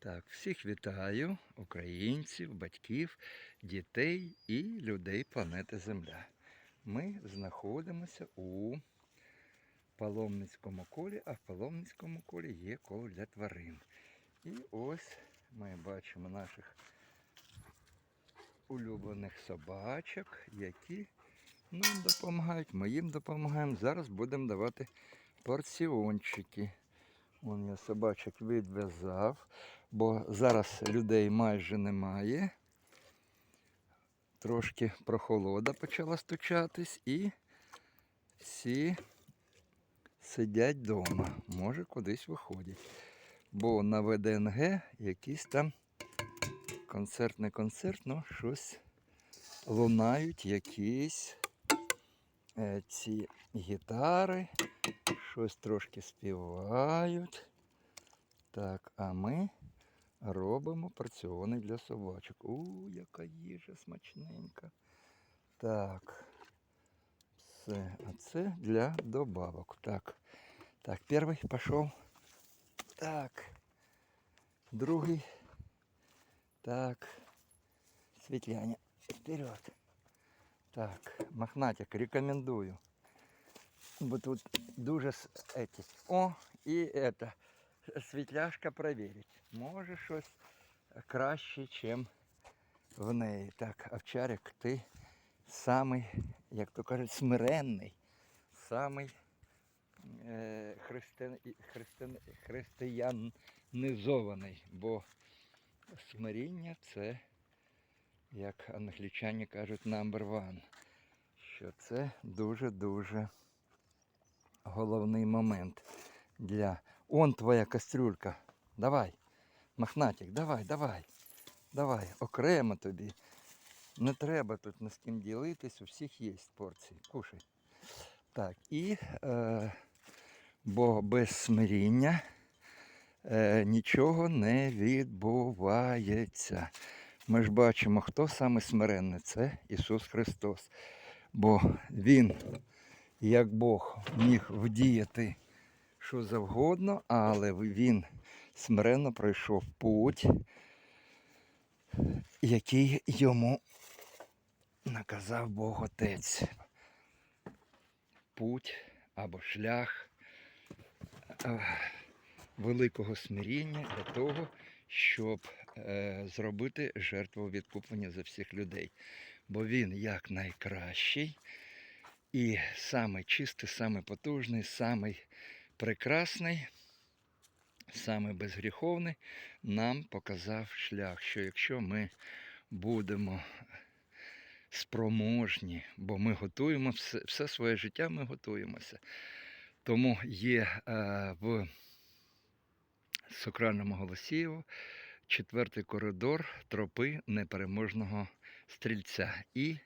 Так, всіх вітаю, українців, батьків, дітей і людей планети Земля. Ми знаходимося у паломницькому колі, а в паломницькому колі є коло для тварин. І ось ми бачимо наших улюблених собачок, які нам допомагають, ми їм допомагаємо. Зараз будемо давати порціончики. Вон я собачок відв'язав, бо зараз людей майже немає. Трошки прохолода почала стучатись і всі сидять вдома, може кудись виходять. Бо на ВДНГ якийсь там концерт, не концерт, ну щось лунають якісь е, ці гітари, щось трошки співають. Так, а ми робимо порціони для собачок. У, яка їжа смачненька. Так. Все. А це для добавок. Так. Так, перший пішов. Так. Другий. Так. Світляня. Вперед. Так, мохнатик, рекомендую. Бо тут дуже эти. О, і это. Світляшка провірить. Може щось краще, ніж в неї. Так, овчарик, ти самий, як то кажуть, смиренний, самий е, християн, християн, християнизований, бо смиріння це, як англічані кажуть, number one. Що це дуже-дуже головний момент для. Он твоя кастрюлька. Давай. Мохнатик, давай, давай. Давай, окремо тобі. Не треба тут ні з ким ділитись, у всіх є порції. Кушай. Так, і е, бо без смиріння е, нічого не відбувається. Ми ж бачимо, хто саме смиренний, це Ісус Христос. Бо Він, як Бог, міг вдіяти що завгодно, але Він смиренно пройшов путь, який йому наказав Бог Отець. Путь або шлях е, великого смиріння для того, щоб е, зробити жертву відкуплення за всіх людей. Бо він як найкращий і самий чистий, самий потужний, самий прекрасний, самий безгріховний, нам показав шлях, що якщо ми будемо спроможні, бо ми готуємо все, все своє життя, ми готуємося. Тому є е, в Сокраному Голосієву четвертий коридор тропи непереможного стрільця. І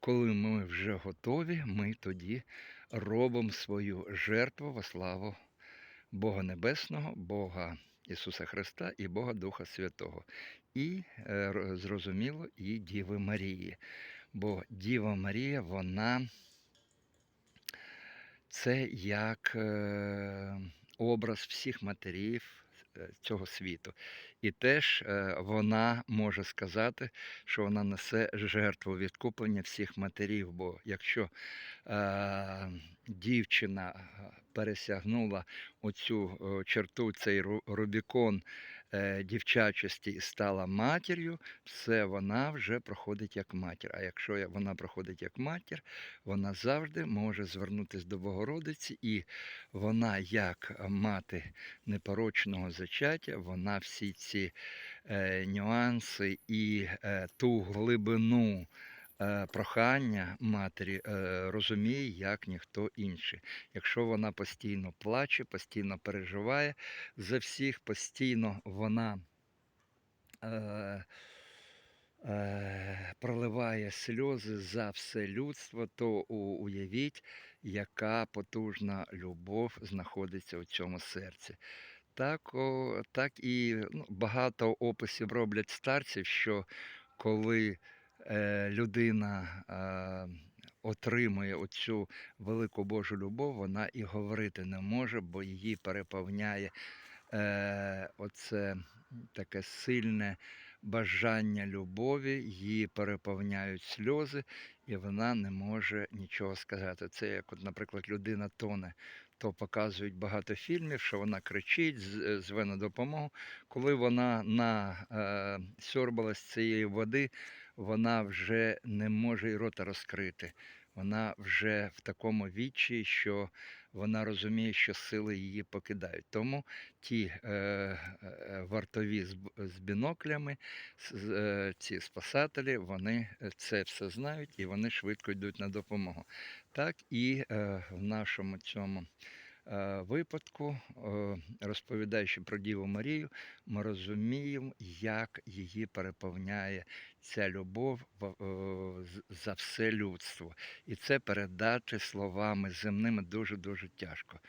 коли ми вже готові, ми тоді робимо свою жертву во славу Бога Небесного, Бога Ісуса Христа і Бога Духа Святого. І е, зрозуміло, і Діви Марії. Бо Діва Марія, вона це як е, образ всіх матерів е, цього світу. І теж е, вона може сказати, що вона несе жертву відкуплення всіх матерів. Бо якщо е, дівчина е, пересягнула оцю черту, цей Рубікон дівчачості і стала матір'ю, все вона вже проходить як матір. А якщо вона проходить як матір, вона завжди може звернутися до Богородиці, і вона, як мати непорочного зачаття, вона всі ці е, нюанси і е, ту глибину е, прохання матері е, розуміє, як ніхто інший. Якщо вона постійно плаче, постійно переживає за всіх, постійно вона. Е, е, проливає сльози за все людство, то уявіть, яка потужна любов знаходиться у цьому серці. Так, о, так і ну, багато описів роблять старців, що коли е, людина е, отримує оцю велику Божу любов, вона і говорити не може, бо її переповняє е, оце таке сильне бажання любові, її переповняють сльози, і вона не може нічого сказати. Це як, от, наприклад, людина тоне, то показують багато фільмів, що вона кричить, зве на допомогу. Коли вона на, е, сьорбалась цієї води, вона вже не може й рота розкрити. Вона вже в такому відчаї, що вона розуміє, що сили її покидають. Тому ті е, е, вартові з, з біноклями, з- е, ці спасателі, вони е, це все знають і вони швидко йдуть на допомогу. Так і е, в нашому цьому е, випадку, е, розповідаючи про Діву Марію, ми розуміємо, як її переповняє ця любов е, за все людство. І це передати словами земними дуже-дуже тяжко.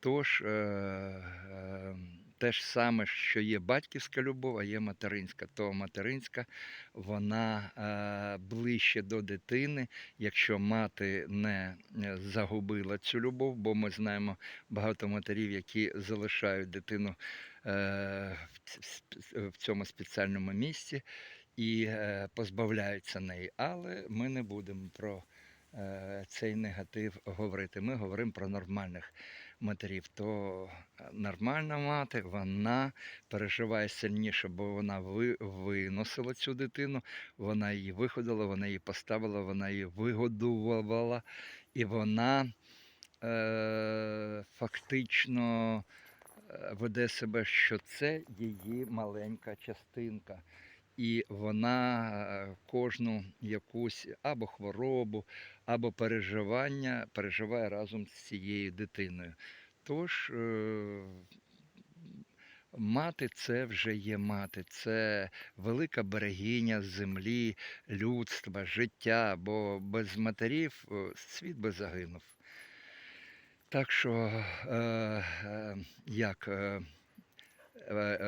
Тож, е, е, те ж саме, що є батьківська любов, а є материнська. То материнська, вона ближче до дитини, якщо мати не загубила цю любов, бо ми знаємо багато матерів, які залишають дитину в цьому спеціальному місці і е, позбавляються неї. Але ми не будемо про е, цей негатив говорити. Ми говоримо про нормальних матерів. То е, нормальна мати, вона переживає сильніше, бо вона виносила цю дитину, вона її виходила, вона її поставила, вона її вигодувала, і вона е, фактично веде себе, що це її маленька частинка. І вона е, кожну якусь або хворобу, або переживання переживає разом з цією дитиною. Тож е, мати це вже є мати, це велика берегиня землі, людства, життя, бо без матерів е, світ би загинув. Так що, е, як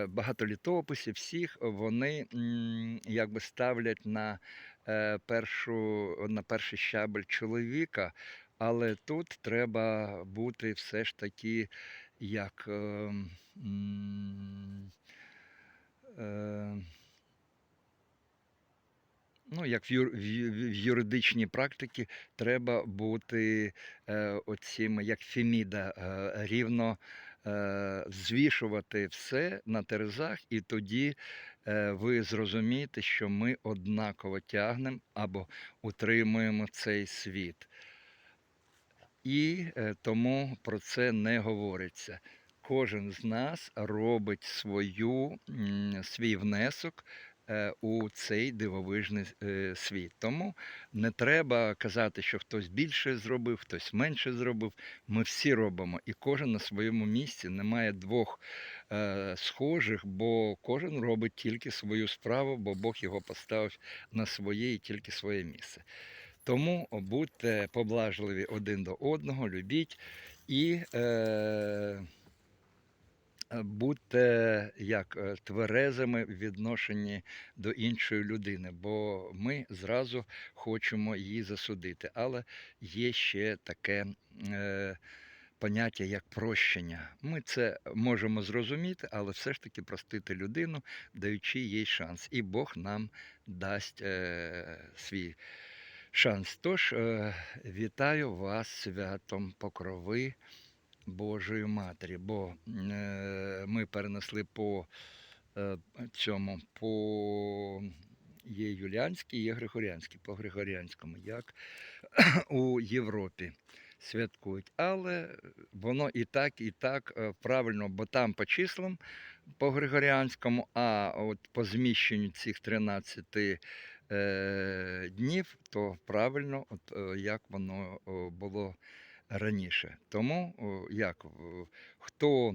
багато літописів, всіх вони якби ставлять на, е, першу, на перший щабель чоловіка, але тут треба бути все ж таки як. е, м, е, Ну, як в, юр, в, юридичній практиці треба бути е, як Феміда, е, рівно е, взвішувати все на терезах, і тоді е, ви зрозумієте, що ми однаково тягнемо або утримуємо цей світ. І е, тому про це не говориться. Кожен з нас робить свою, свій внесок у цей дивовижний е, світ. Тому не треба казати, що хтось більше зробив, хтось менше зробив. Ми всі робимо, і кожен на своєму місці. Немає двох е, схожих, бо кожен робить тільки свою справу, бо Бог його поставив на своє і тільки своє місце. Тому будьте поблажливі один до одного, любіть і е, е, будьте як е, тверезими в відношенні до іншої людини, бо ми зразу хочемо її засудити. Але є ще таке е, поняття як прощення. Ми це можемо зрозуміти, але все ж таки простити людину, даючи їй шанс. І Бог нам дасть е, свій шанс. Тож е, вітаю вас святом Покрови Божої Матері, бо е, ми перенесли по е, цьому, по є Юліанський, є Григоріанський, по Григоріанському, як у Європі святкують. Але воно і так, і так е, правильно, бо там по числам по Григоріанському, а от по зміщенню цих 13 е, днів, то правильно, от, як воно було раніше. Тому як, хто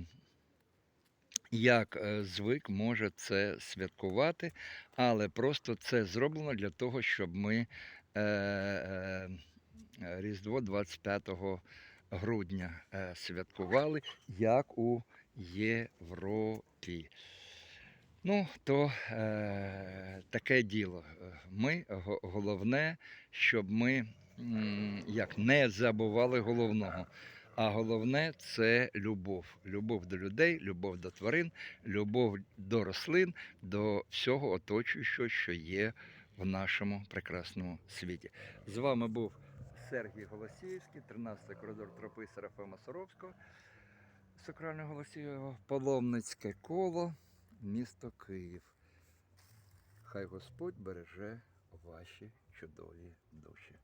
як е, звик, може це святкувати, але просто це зроблено для того, щоб ми е, е, Різдво 25 грудня святкували, як у Європі. Ну, то е, таке діло. Ми головне, щоб ми як не забували головного. А головне це любов. Любов до людей, любов до тварин, любов до рослин, до всього оточуючого, що є в нашому прекрасному світі. З вами був Сергій Голосіївський, 13 коридор тропи Серафима Соровського, Сакрального Голосієва, Паломницьке коло, місто Київ. Хай Господь береже ваші чудові душі.